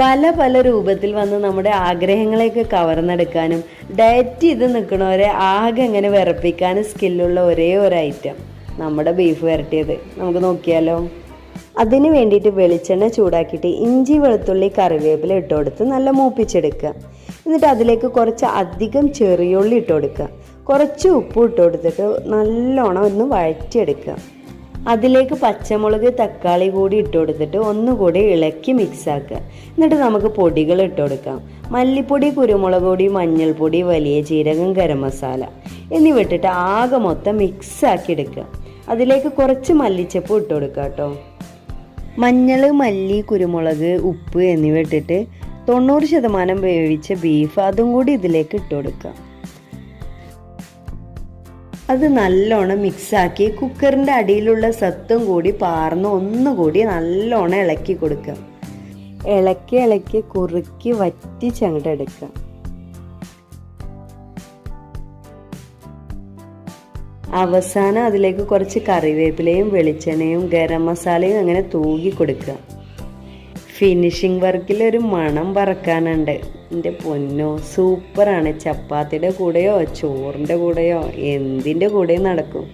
പല പല രൂപത്തിൽ വന്ന് നമ്മുടെ ആഗ്രഹങ്ങളെയൊക്കെ കവർന്നെടുക്കാനും ഡയറ്റ് ചെയ്ത് നിൽക്കണവരെ ആകെ അങ്ങനെ വിറപ്പിക്കാനും സ്കില്ലുള്ള ഒരേ ഒരു ഐറ്റം നമ്മുടെ ബീഫ് വരട്ടിയത്. നമുക്ക് നോക്കിയാലോ? അതിന് വേണ്ടിയിട്ട് വെളിച്ചെണ്ണ ചൂടാക്കിയിട്ട് ഇഞ്ചി വെളുത്തുള്ളി കറിവേപ്പില ഇട്ട് കൊടുത്ത് നല്ല മൂപ്പിച്ചെടുക്കുക. എന്നിട്ട് അതിലേക്ക് കുറച്ച് അധികം ചെറിയുള്ളി ഇട്ട് കൊടുക്കുക. കുറച്ച് ഉപ്പ് ഇട്ട് കൊടുത്തിട്ട് നല്ലോണം ഒന്ന് വഴറ്റിയെടുക്കുക. അതിലേക്ക് പച്ചമുളക് തക്കാളി കൂടി ഇട്ട് കൊടുത്തിട്ട് ഒന്നുകൂടി ഇളക്കി മിക്സ് ആക്കുക. എന്നിട്ട് നമുക്ക് പൊടികൾ ഇട്ട് കൊടുക്കാം. മല്ലിപ്പൊടി കുരുമുളക് പൊടി മഞ്ഞൾപ്പൊടി വലിയ ജീരകം ഗരം മസാല എന്നിവ ഇട്ടിട്ട് ആകെ മൊത്തം മിക്സ് ആക്കി എടുക്കുക. അതിലേക്ക് കുറച്ച് മല്ലിച്ചപ്പ് ഇട്ട് കൊടുക്കുക കേട്ടോ. മഞ്ഞൾ മല്ലി കുരുമുളക് ഉപ്പ് എന്നിവ ഇട്ടിട്ട് തൊണ്ണൂറ് ശതമാനം വേവിച്ച ബീഫ് അതും കൂടി ഇതിലേക്ക് ഇട്ട് കൊടുക്കുക. അത് നല്ലോണം മിക്സാക്കി കുക്കറിന്റെ അടിയിലുള്ള സത്തും കൂടി പാർന്ന് ഒന്നുകൂടി നല്ലോണം ഇളക്കി കൊടുക്കുക. ഇളക്കി ഇളക്കി കുറുക്കി വറ്റിച്ചങ്ങോട്ട് എടുക്കുക അവസാനം അതിലേക്ക് കുറച്ച് കറിവേപ്പിലയും വെളിച്ചെണ്ണയും ഗരം മസാലയും അങ്ങനെ തൂകി കൊടുക്കുക. ഫിനിഷിംഗ് വർക്കിൽ ഒരു മണം പറക്കാനുണ്ട്. എന്റെ പൊന്നോ സൂപ്പറാണ് ചപ്പാത്തിയുടെ കൂടെയോ ചോറിന്റെ കൂടെയോ എന്തിന്റെ കൂടെയും നടക്കും.